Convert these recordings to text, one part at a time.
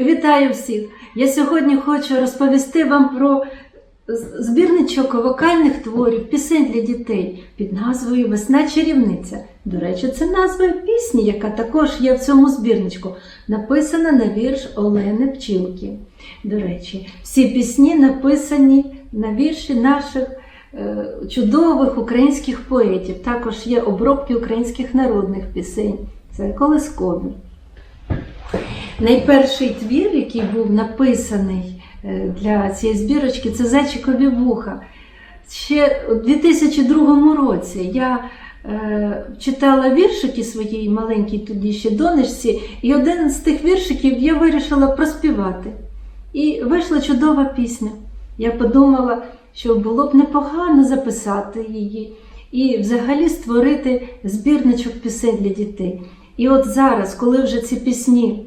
Вітаю всіх! Я сьогодні хочу розповісти вам про збірничок вокальних творів, пісень для дітей під назвою Весна чарівниця. До речі, це назва пісні, яка також є в цьому збірничку, написана на вірш Олени Пчілки. До речі, всі пісні написані на вірші наших е, чудових українських поетів. Також є обробки українських народних пісень. Це колискові. Найперший твір, який був написаний е, для цієї збірочки, це Зайчикові вуха. Ще у 2002 році я е, читала віршики своїй маленькій тоді ще донечці, і один з тих віршиків я вирішила проспівати. І вийшла чудова пісня. Я подумала, що було б непогано записати її і взагалі створити збірничок пісень для дітей. І от зараз, коли вже ці пісні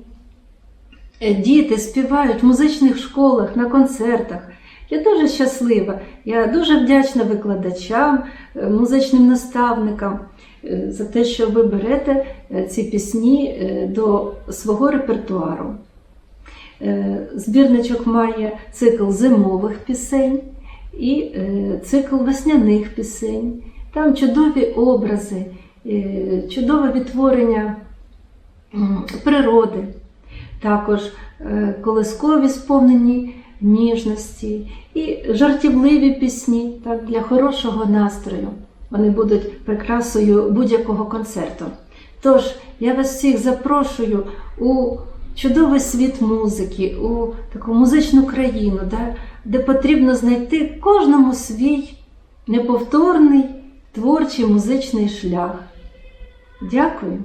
діти співають в музичних школах, на концертах, я дуже щаслива. Я дуже вдячна викладачам, е, музичним наставникам е, за те, що ви берете е, ці пісні е, до свого репертуару. Е, Збірничок має цикл зимових пісень і е, цикл весняних пісень. Там чудові образи, е, чудове відтворення природи, також е, колискові сповнені ніжності і жартівливі пісні так, для хорошого настрою. Вони будуть прикрасою будь-якого концерту. Тож я вас всіх запрошую у чудовий світ музики, у таку музичну країну, де, де потрібно знайти кожному свій неповторний творчий музичний шлях. Дякую.